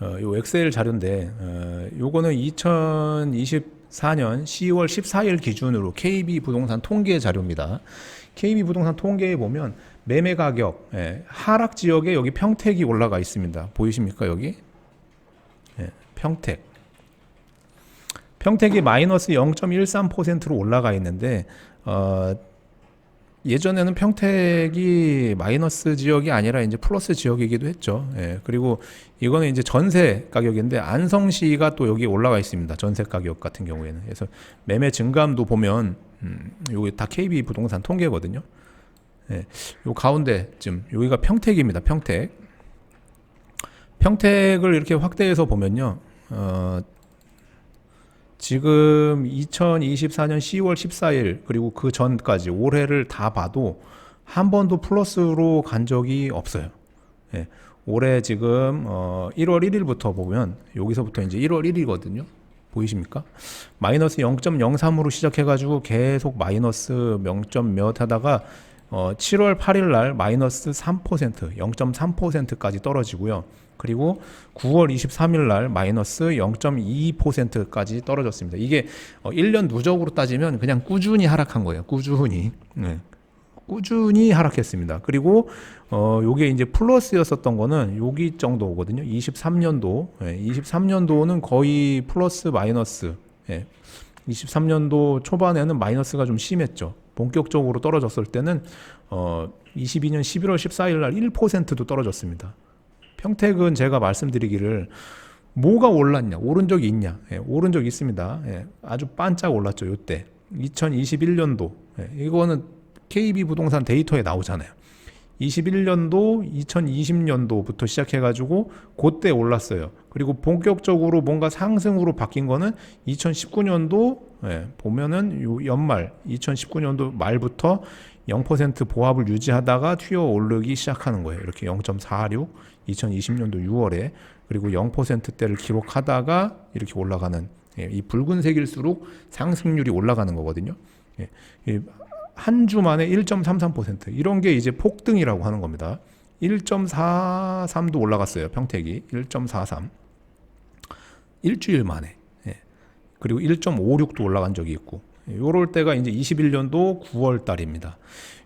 어, 요 엑셀 자료인데 어, 요거는 2024년 10월 14일 기준으로 KB 부동산 통계 자료입니다. KB 부동산 통계에 보면 매매 가격 예, 하락 지역에 여기 평택이 올라가 있습니다. 보이십니까 여기? 예, 평택. 평택이 마이너스 0.13%로 올라가 있는데 어, 예전에는 평택이 마이너스 지역이 아니라 이제 플러스 지역이기도 했죠. 예, 그리고 이거는 이제 전세 가격인데 안성시가 또 여기 올라가 있습니다. 전세 가격 같은 경우에는. 그래서 매매 증감도 보면 음, 여기 다 KB 부동산 통계거든요. 예, 요 가운데쯤 여기가 평택입니다. 평택. 평택을 이렇게 확대해서 보면요. 어, 지금 2024년 10월 14일 그리고 그 전까지 올해를 다 봐도 한 번도 플러스로 간 적이 없어요. 예. 올해 지금 어 1월 1일부터 보면 여기서부터 이제 1월 1일이거든요. 보이십니까? 마이너스 0.03으로 시작해가지고 계속 마이너스 0점 몇 하다가 어 7월 8일 날 마이너스 3% 0.3%까지 떨어지고요. 그리고 9월 23일 날 마이너스 0.2%까지 떨어졌습니다. 이게 어 1년 누적으로 따지면 그냥 꾸준히 하락한 거예요. 꾸준히. 네. 꾸준히 하락했습니다. 그리고 어 요게 이제 플러스였었던 거는 여기 정도거든요. 23년도. 예, 23년도는 거의 플러스 마이너스. 예. 23년도 초반에는 마이너스가 좀 심했죠. 본격적으로 떨어졌을 때는 어 22년 11월 14일 날 1%도 떨어졌습니다. 평택은 제가 말씀드리기를 뭐가 올랐냐, 오른 적이 있냐, 예, 오른 적이 있습니다. 예, 아주 반짝 올랐죠, 요때. 2021년도, 예, 이거는 KB 부동산 데이터에 나오잖아요. 21년도, 2020년도부터 시작해가지고 그때 올랐어요. 그리고 본격적으로 뭔가 상승으로 바뀐 거는 2019년도 예, 보면은 요 연말 2019년도 말부터 0% 보합을 유지하다가 튀어 오르기 시작하는 거예요. 이렇게 0.46 2020년도 6월에 그리고 0%대를 기록하다가 이렇게 올라가는 예, 이 붉은색일수록 상승률이 올라가는 거거든요. 예, 한 주 만에 1.33% 이런 게 이제 폭등이라고 하는 겁니다. 1.43도 올라갔어요. 평택이 1.43 일주일 만에 예. 그리고 1.56도 올라간 적이 있고 요럴 때가 이제 21년도 9월 달입니다.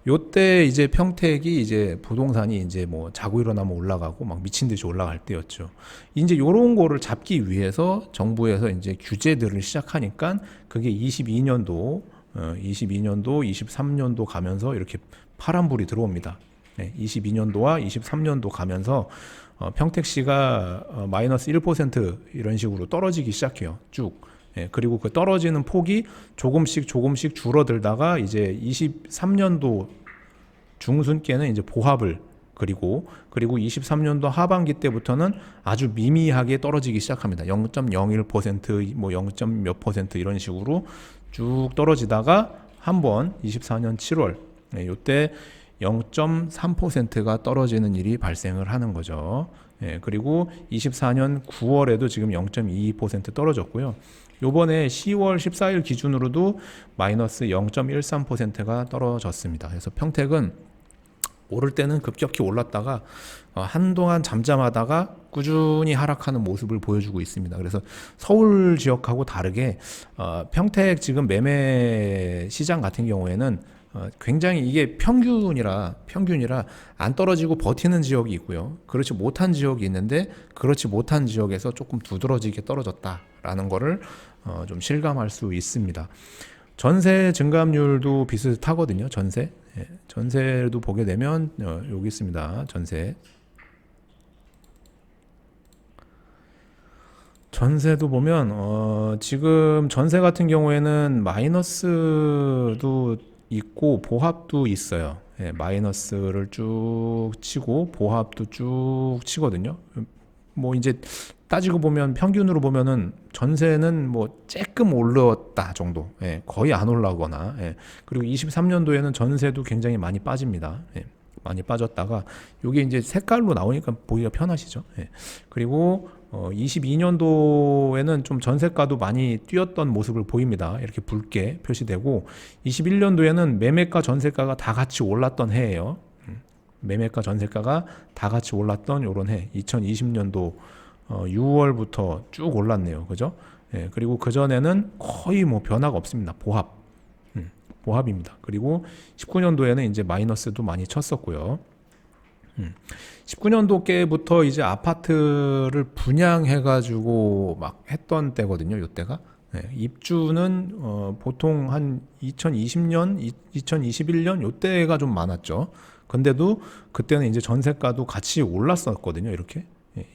요때 이제 평택이 이제 부동산이 이제 뭐 자고 일어나면 올라가고 막 미친 듯이 올라갈 때였죠. 이제 요런 거를 잡기 위해서 정부에서 이제 규제들을 시작하니까 그게 22년도 어 22년도 23년도 가면서 이렇게 파란불이 들어옵니다. 네, 22년도와 23년도 가면서 어 평택 시가 어 마이너스 1% 이런 식으로 떨어지기 시작해요. 쭉. 예, 그리고 그 떨어지는 폭이 조금씩 조금씩 줄어들다가 이제 23년도 중순께는 이제 보합을 그리고 그리고 23년도 하반기 때부터는 아주 미미하게 떨어지기 시작합니다. 0.01%뭐 0. 몇 퍼센트 이런 식으로 쭉 떨어지다가 한 번 24년 7월 예, 요때 0.3%가 떨어지는 일이 발생을 하는 거죠. 예, 그리고 24년 9월에도 지금 0.22% 떨어졌고요. 요번에 10월 14일 기준으로도 마이너스 0.13%가 떨어졌습니다. 그래서 평택은 오를 때는 급격히 올랐다가 어, 한동안 잠잠하다가 꾸준히 하락하는 모습을 보여주고 있습니다. 그래서 서울 지역하고 다르게 어, 평택 지금 매매 시장 같은 경우에는 어, 굉장히 이게 평균이라 평균이라 안 떨어지고 버티는 지역이 있고요. 그렇지 못한 지역이 있는데 그렇지 못한 지역에서 조금 두드러지게 떨어졌다라는 거를 어, 좀 실감할 수 있습니다. 전세 증감률도 비슷하거든요. 전세 예, 전세도 보게 되면 어, 여기 있습니다. 전세 전세도 보면 어, 지금 전세 같은 경우에는 마이너스도 있고 보합도 있어요. 예, 마이너스를 쭉 치고 보합도 쭉 치거든요. 뭐 이제 따지고 보면 평균으로 보면은 전세는 뭐 조금 올랐다 정도, 예, 거의 안 올라거나, 예, 그리고 23년도에는 전세도 굉장히 많이 빠집니다. 예, 많이 빠졌다가 이게 이제 색깔로 나오니까 보기가 편하시죠. 예, 그리고 어, 22년도에는 좀 전세가도 많이 뛰었던 모습을 보입니다. 이렇게 붉게 표시되고 21년도에는 매매가 전세가가 다 같이 올랐던 해예요. 음, 매매가 전세가가 다 같이 올랐던 요런 해. 2020년도 어, 6월부터 쭉 올랐네요. 그죠? 예, 그리고 그 전에는 거의 뭐 변화가 없습니다. 보합. 음, 보합입니다. 그리고 19년도에는 이제 마이너스도 많이 쳤었고요. 음, 19년도께부터 이제 아파트를 분양해가지고 막 했던 때거든요. 이때가 네, 입주는 어, 보통 한 2020년, 2021년 요때가 좀 많았죠. 근데도 그때는 이제 전세가도 같이 올랐었거든요. 이렇게 예,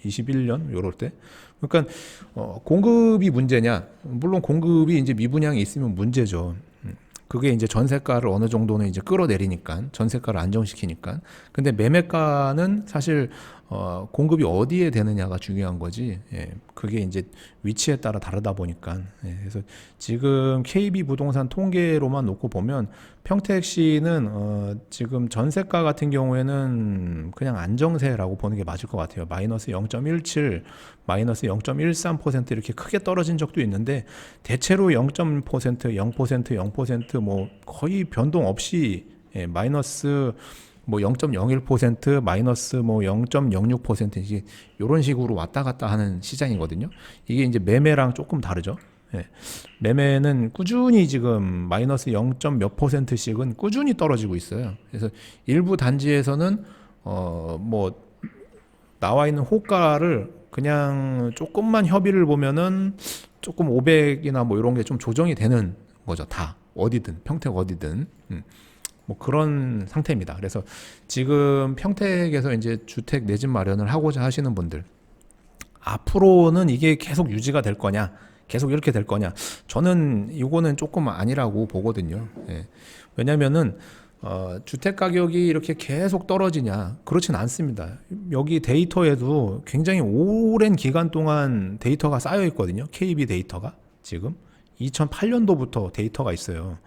21년 요럴 때. 그러니까 어, 공급이 문제냐? 물론 공급이 이제 미분양이 있으면 문제죠. 음, 그게 이제 전세가를 어느 정도는 이제 끌어내리니까 전세가를 안정시키니까. 근데 매매가는 사실 어, 공급이 어디에 되느냐가 중요한 거지. 예, 그게 이제 위치에 따라 다르다 보니까. 예, 그래서 지금 KB 부동산 통계로만 놓고 보면 평택시는 어, 지금 전세가 같은 경우에는 그냥 안정세라고 보는 게 맞을 것 같아요. 마이너스 0.17, 마이너스 0.13% 이렇게 크게 떨어진 적도 있는데 대체로 0.0%, 0%, 0%뭐 거의 변동 없이 예, 마이너스 뭐 0.01% 마이너스 뭐 0.06% 이게 이런 식으로 왔다 갔다 하는 시장이거든요. 이게 이제 매매랑 조금 다르죠. 예. 매매는 꾸준히 지금 마이너스 0. 몇 퍼센트씩은 꾸준히 떨어지고 있어요. 그래서 일부 단지에서는 어 뭐 나와 있는 호가를 그냥 조금만 협의를 보면은 조금 500이나 뭐 이런 게 좀 조정이 되는 거죠. 다 어디든 평택 어디든. 음. 뭐 그런 상태입니다. 그래서 지금 평택에서 이제 주택 내 집 마련을 하고자 하시는 분들 앞으로는 이게 계속 유지가 될 거냐? 계속 이렇게 될 거냐? 저는 이거는 조금 아니라고 보거든요. 예. 왜냐면은 어, 주택 가격이 이렇게 계속 떨어지냐? 그렇진 않습니다. 여기 데이터에도 굉장히 오랜 기간 동안 데이터가 쌓여 있거든요. KB 데이터가 지금 2008년도부터 데이터가 있어요.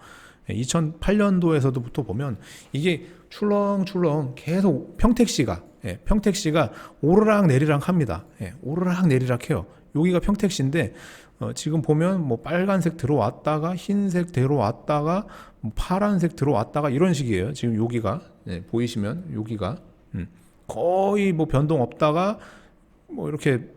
2008년도에서도부터 보면 이게 출렁출렁 계속 평택 시가 예, 평택 시가 오르락 내리락 합니다. 예, 오르락 내리락 해요. 여기가 평택 시인데 어, 지금 보면 뭐 빨간색 들어왔다가 흰색 들어왔다가 뭐 파란색 들어왔다가 이런 식이에요. 지금 여기가 예, 보이시면 여기가 음, 거의 뭐 변동 없다가 뭐 이렇게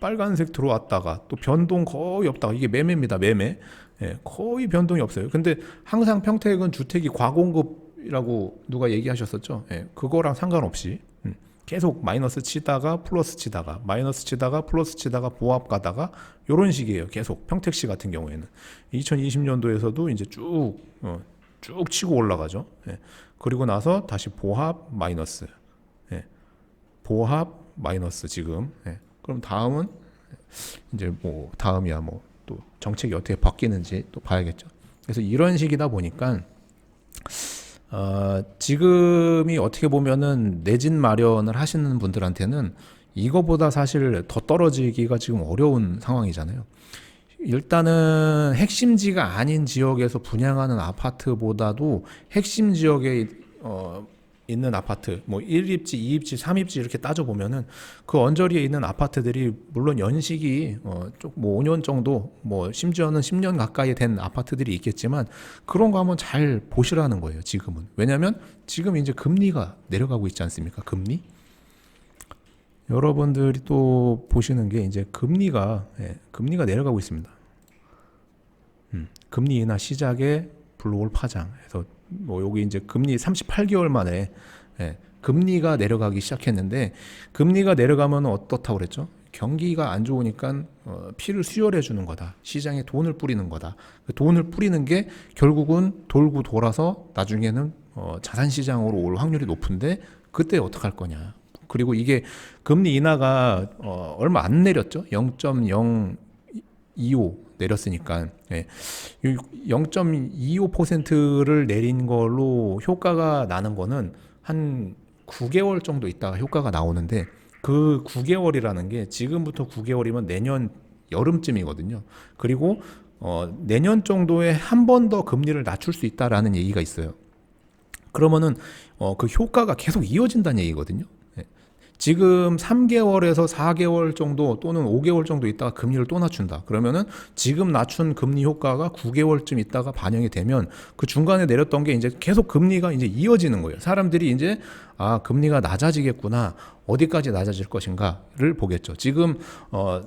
빨간색 들어왔다가 또 변동 거의 없다가 이게 매매입니다. 매매. 예, 거의 변동이 없어요. 근데 항상 평택은 주택이 과공급이라고 누가 얘기하셨었죠. 예, 그거랑 상관없이 음, 계속 마이너스 치다가 플러스 치다가 마이너스 치다가 플러스 치다가 보합 가다가 요런 식이에요. 계속 평택시 같은 경우에는 2020년도에서도 이제 쭉 어, 쭉 치고 올라가죠. 예, 그리고 나서 다시 보합 마이너스, 예, 보합 마이너스 지금. 예, 그럼 다음은 이제 뭐 다음이야 뭐 또 정책이 어떻게 바뀌는지 또 봐야겠죠. 그래서 이런 식이다 보니까 어, 지금이 어떻게 보면은 내집 마련을 하시는 분들한테는 이거보다 사실 더 떨어지기가 지금 어려운 상황이잖아요. 일단은 핵심지가 아닌 지역에서 분양하는 아파트보다도 핵심 지역에 어, 있는 아파트, 뭐 1입지, 2입지, 3입지 이렇게 따져 보면은 그 언저리에 있는 아파트들이 물론 연식이 어좀뭐 5년 정도, 뭐 심지어는 10년 가까이 된 아파트들이 있겠지만 그런 거 한번 잘 보시라는 거예요. 지금은 왜냐하면 지금 이제 금리가 내려가고 있지 않습니까? 금리? 여러분들이 또 보시는 게 이제 금리가 예, 금리가 내려가고 있습니다. 음, 금리 인하 시작에 블로올 파장. 그래서 뭐 여기 이제 금리 38개월 만에 예, 금리가 내려가기 시작했는데 금리가 내려가면 어떻다고 그랬죠? 경기가 안 좋으니까 어, 피를 수혈해 주는 거다. 시장에 돈을 뿌리는 거다. 그 돈을 뿌리는 게 결국은 돌고 돌아서 나중에는 어, 자산 시장으로 올 확률이 높은데 그때 어떡할 거냐. 그리고 이게 금리 인하가 어, 얼마 안 내렸죠. 0.025 내렸으니까 예. 0.25%를 내린 걸로 효과가 나는 거는 한 9개월 정도 있다가 효과가 나오는데 그 9개월이라는 게 지금부터 9개월이면 내년 여름쯤이거든요. 그리고 어, 내년 정도에 한 번 더 금리를 낮출 수 있다라는 얘기가 있어요. 그러면은 어, 그 효과가 계속 이어진다는 얘기거든요. 예. 지금 3개월에서 4개월 정도 또는 5개월 정도 있다가 금리를 또 낮춘다. 그러면은 지금 낮춘 금리 효과가 9개월쯤 있다가 반영이 되면 그 중간에 내렸던 게 이제 계속 금리가 이제 이어지는 거예요. 사람들이 이제 아, 금리가 낮아지겠구나. 어디까지 낮아질 것인가를 보겠죠. 지금 어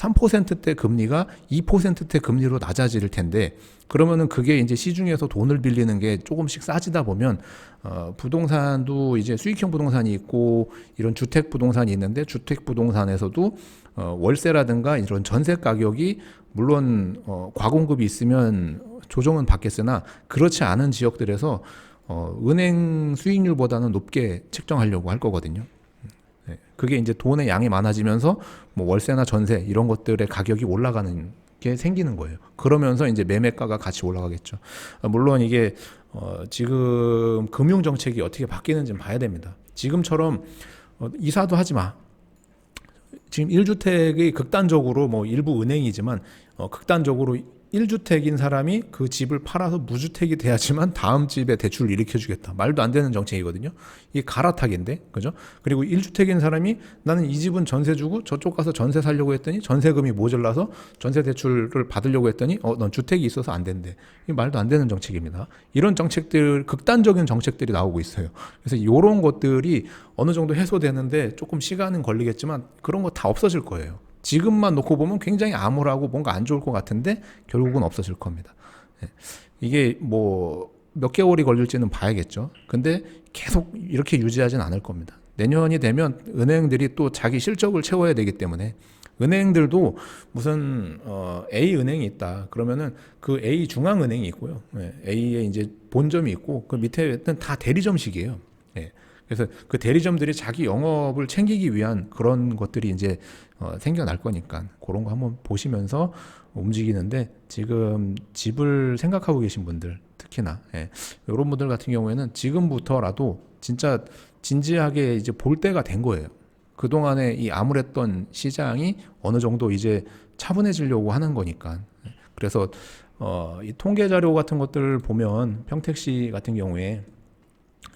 3%대 금리가 2%대 금리로 낮아질 텐데 그러면은 그게 이제 시중에서 돈을 빌리는 게 조금씩 싸지다 보면 어 부동산도 이제 수익형 부동산이 있고 이런 주택 부동산이 있는데 주택 부동산에서도 어 월세라든가 이런 전세 가격이 물론 어 과공급이 있으면 조정은 받겠으나 그렇지 않은 지역들에서 어 은행 수익률보다는 높게 책정하려고 할 거거든요. 네. 그게 이제 돈의 양이 많아지면서 뭐 월세나 전세 이런 것들의 가격이 올라가는 게 생기는 거예요. 그러면서 이제 매매가가 같이 올라가겠죠. 아, 물론 이게 어 지금 금융 정책이 어떻게 바뀌는지 봐야 됩니다. 지금처럼 어 이사도 하지 마. 지금 1주택이 극단적으로 뭐 일부 은행이지만 어 극단적으로 1주택인 사람이 그 집을 팔아서 무주택이 돼야지만 다음 집에 대출을 일으켜 주겠다. 말도 안 되는 정책이거든요. 이게 갈아타기인데. 그죠? 그리고 1주택인 사람이 나는 이 집은 전세 주고 저쪽 가서 전세 살려고 했더니 전세금이 모자라서 전세 대출을 받으려고 했더니 어, 넌 주택이 있어서 안 된대. 이게 말도 안 되는 정책입니다. 이런 정책들 극단적인 정책들이 나오고 있어요. 그래서 이런 것들이 어느 정도 해소되는데 조금 시간은 걸리겠지만 그런 거 다 없어질 거예요. 지금만 놓고 보면 굉장히 암울하고 뭔가 안 좋을 것 같은데 결국은 없어질 겁니다. 예. 이게 뭐 몇 개월이 걸릴지는 봐야겠죠. 근데 계속 이렇게 유지하진 않을 겁니다. 내년이 되면 은행들이 또 자기 실적을 채워야 되기 때문에 은행들도 무슨 어 A 은행이 있다 그러면은 그 A 중앙 은행이 있고요. 예. A에 이제 본점이 있고 그 밑에는 다 대리점식이에요. 예. 그래서 그 대리점들이 자기 영업을 챙기기 위한 그런 것들이 이제 어, 생겨날 거니까 그런 거 한번 보시면서 움직이는데 지금 집을 생각하고 계신 분들 특히나 예, 이런 분들 같은 경우에는 지금부터라도 진짜 진지하게 이제 볼 때가 된 거예요. 그 동안에 이 암울했던 시장이 어느 정도 이제 차분해지려고 하는 거니까. 그래서 어, 이 통계 자료 같은 것들 보면 평택시 같은 경우에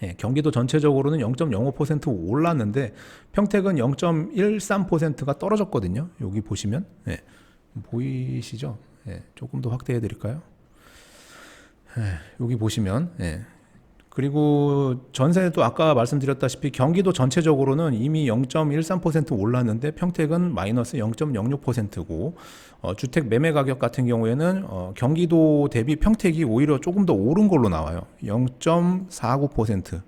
예, 경기도 전체적으로는 0.05% 올랐는데 평택은 0.13%가 떨어졌거든요. 여기 보시면 예, 보이시죠? 예, 조금 더 확대해 드릴까요? 예, 여기 보시면 예. 그리고 전세도 아까 말씀드렸다시피 경기도 전체적으로는 이미 0.13% 올랐는데 평택은 마이너스 0.06%고 어, 주택 매매 가격 같은 경우에는 어, 경기도 대비 평택이 오히려 조금 더 오른 걸로 나와요. 0.49%.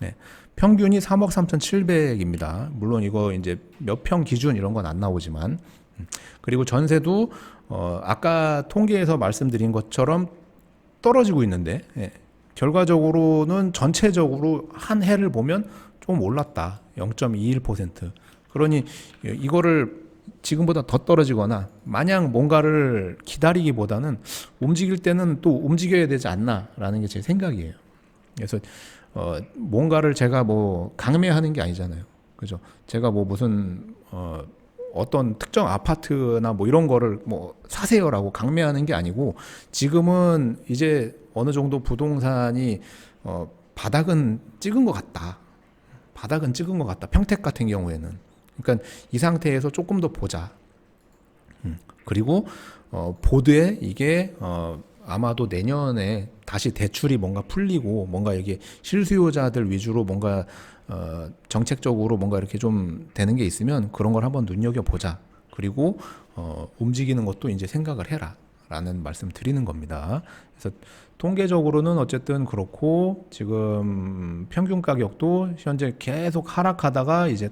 네. 평균이 3억 3,700입니다. 물론 이거 이제 몇 평 기준 이런 건 안 나오지만 음. 그리고 전세도 어, 아까 통계에서 말씀드린 것처럼 떨어지고 있는데 예. 결과적으로는 전체적으로 한 해를 보면 좀 올랐다. 0.21%. 그러니 이거를 지금보다 더 떨어지거나 마냥 뭔가를 기다리기보다는 움직일 때는 또 움직여야 되지 않나라는 게 제 생각이에요. 그래서 어 뭔가를 제가 뭐 강매하는 게 아니잖아요. 그죠? 제가 뭐 무슨 어 어떤 특정 아파트나 뭐 이런 거를 뭐 사세요라고 강매하는 게 아니고 지금은 이제 어느 정도 부동산이 어 바닥은 찍은 것 같다. 바닥은 찍은 것 같다. 평택 같은 경우에는. 그러니까 이 상태에서 조금 더 보자. 음. 그리고 어 보드에 이게 어 아마도 내년에 다시 대출이 뭔가 풀리고 뭔가 이게 실수요자들 위주로 뭔가 어, 정책적으로 뭔가 이렇게 좀 되는 게 있으면 그런 걸 한번 눈여겨 보자. 그리고 어, 움직이는 것도 이제 생각을 해라. 라는 말씀 드리는 겁니다. 그래서 통계적으로는 어쨌든 그렇고 지금 평균 가격도 현재 계속 하락하다가 이제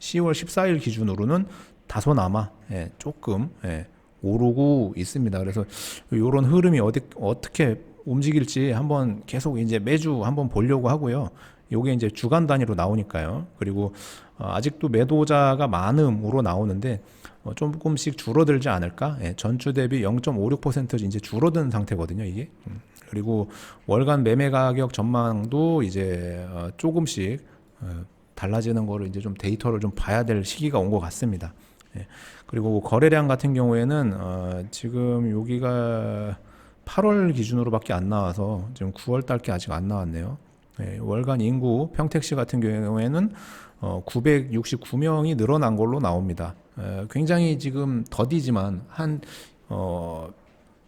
10월 14일 기준으로는 다소나마 예, 조금 예, 오르고 있습니다. 그래서 이런 흐름이 어디 어떻게 움직일지 한번 계속 이제 매주 한번 보려고 하고요. 요게 이제 주간 단위로 나오니까요. 그리고 어, 아직도 매도자가 많음으로 나오는데 어, 조금씩 줄어들지 않을까? 예, 전주 대비 0.56% 이제 줄어든 상태거든요, 이게. 음, 그리고 월간 매매 가격 전망도 이제 어, 조금씩 어, 달라지는 거를 이제 좀 데이터를 좀 봐야 될 시기가 온 것 같습니다. 예, 그리고 거래량 같은 경우에는 어, 지금 여기가 8월 기준으로밖에 안 나와서 지금 9월 달게 아직 안 나왔네요. 예, 월간 인구 평택시 같은 경우에는 어, 969명이 늘어난 걸로 나옵니다. 에, 굉장히 지금 더디지만 한 어,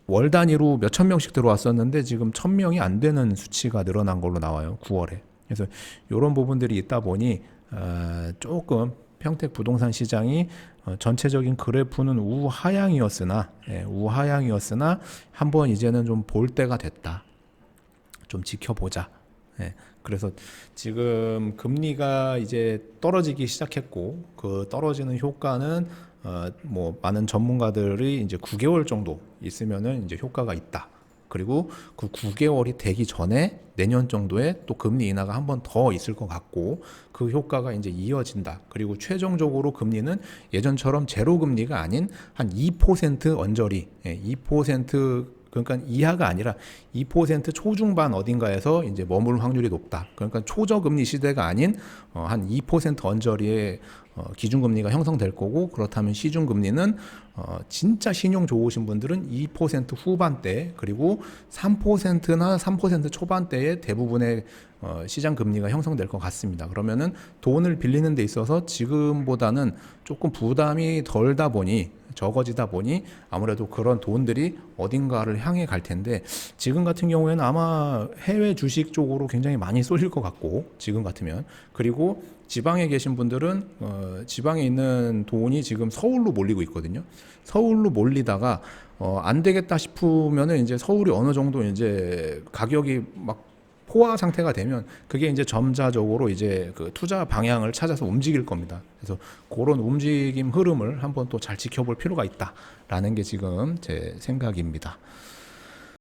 월 단위로 몇천 명씩 들어왔었는데 지금 천 명이 안 되는 수치가 늘어난 걸로 나와요. 9월에. 그래서 이런 부분들이 있다 보니 어, 조금 평택 부동산 시장이 어, 전체적인 그래프는 우하향이었으나 예, 우하향이었으나 한번 이제는 좀 볼 때가 됐다. 좀 지켜보자. 예, 그래서 지금 금리가 이제 떨어지기 시작했고 그 떨어지는 효과는 어, 뭐 많은 전문가들이 이제 9개월 정도 있으면은 이제 효과가 있다. 그리고 그 9개월이 되기 전에 내년 정도에 또 금리 인하가 한 번 더 있을 것 같고 그 효과가 이제 이어진다. 그리고 최종적으로 금리는 예전처럼 제로 금리가 아닌 한 2% 언저리, 예, 2% 그러니까 이하가 아니라 2% 초중반 어딘가에서 이제 머물 확률이 높다. 그러니까 초저금리 시대가 아닌 어, 한2% 언저리의 어, 기준금리가 형성될 거고 그렇다면 시중금리는 어, 진짜 신용 좋으신 분들은 2% 후반대 그리고 3%나 3% 초반대에 대부분의 어, 시장 금리가 형성될 것 같습니다. 그러면은 돈을 빌리는 데 있어서 지금보다는 조금 부담이 덜다 보니 적어지다 보니 아무래도 그런 돈들이 어딘가를 향해 갈 텐데 지금 같은 경우에는 아마 해외 주식 쪽으로 굉장히 많이 쏠릴 것 같고 지금 같으면 그리고 지방에 계신 분들은 어, 지방에 있는 돈이 지금 서울로 몰리고 있거든요. 서울로 몰리다가 어, 안 되겠다 싶으면은 이제 서울이 어느 정도 이제 가격이 막 포화 상태가 되면 그게 이제 점차적으로 이제 그 투자 방향을 찾아서 움직일 겁니다. 그래서 그런 움직임 흐름을 한번 또 잘 지켜볼 필요가 있다라는 게 지금 제 생각입니다.